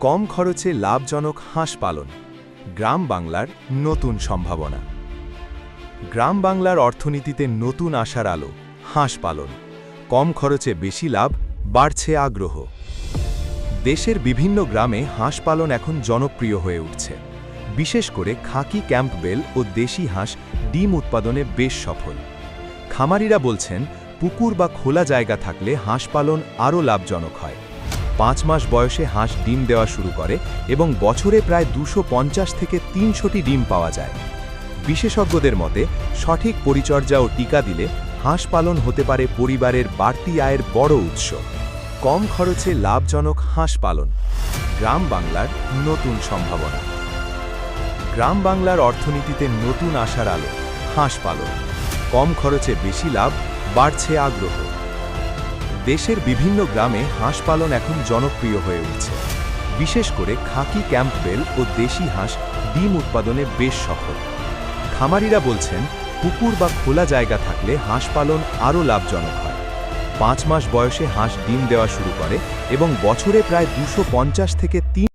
কম খরচে লাভজনক হাঁস পালন, গ্রাম বাংলার নতুন সম্ভাবনা। গ্রাম বাংলার অর্থনীতিতে নতুন আশার আলো, হাঁস পালন, কম খরচে বেশি লাভ, বাড়ছে আগ্রহ। দেশের বিভিন্ন গ্রামে হাঁস পালন এখন জনপ্রিয় হয়ে উঠছে। বিশেষ করে খাকি ক্যাম্পবেল ও দেশি হাঁস ডিম উৎপাদনে বেশ সফল। খামারিরা বলছেন, পুকুর বা খোলা জায়গা থাকলে হাঁস পালন আরও লাভজনক হয়। পাঁচ মাস বয়সে হাঁস ডিম দেওয়া শুরু করে এবং বছরে প্রায় দুশো থেকে তিনশোটি ডিম পাওয়া যায়। বিশেষজ্ঞদের মতে, সঠিক পরিচর্যা ও টিকা দিলে হাঁস পালন হতে পারে পরিবারের বাড়তি আয়ের বড় উৎস। কম খরচে লাভজনক হাঁস পালন। গ্রাম বাংলার নতুন সম্ভাবনা। গ্রাম বাংলার অর্থনীতিতে নতুন আশার আলো, হাঁস পালন। কম খরচে বেশি লাভ, বাড়ছে আগ্রহ। দেশের বিভিন্ন গ্রামে হাঁস পালন এখন জনপ্রিয় হয়ে উঠছে। বিশেষ করে খাকি ক্যাম্পবেল ও দেশি হাঁস ডিম উৎপাদনে বেশ সফল। খামারিরা বলছেন, পুকুর বা খোলা জায়গা থাকলে হাঁস পালন আরও লাভজনক হয়। পাঁচ মাস বয়সে হাঁস ডিম দেওয়া শুরু করে এবং বছরে প্রায় দুশো থেকে তিন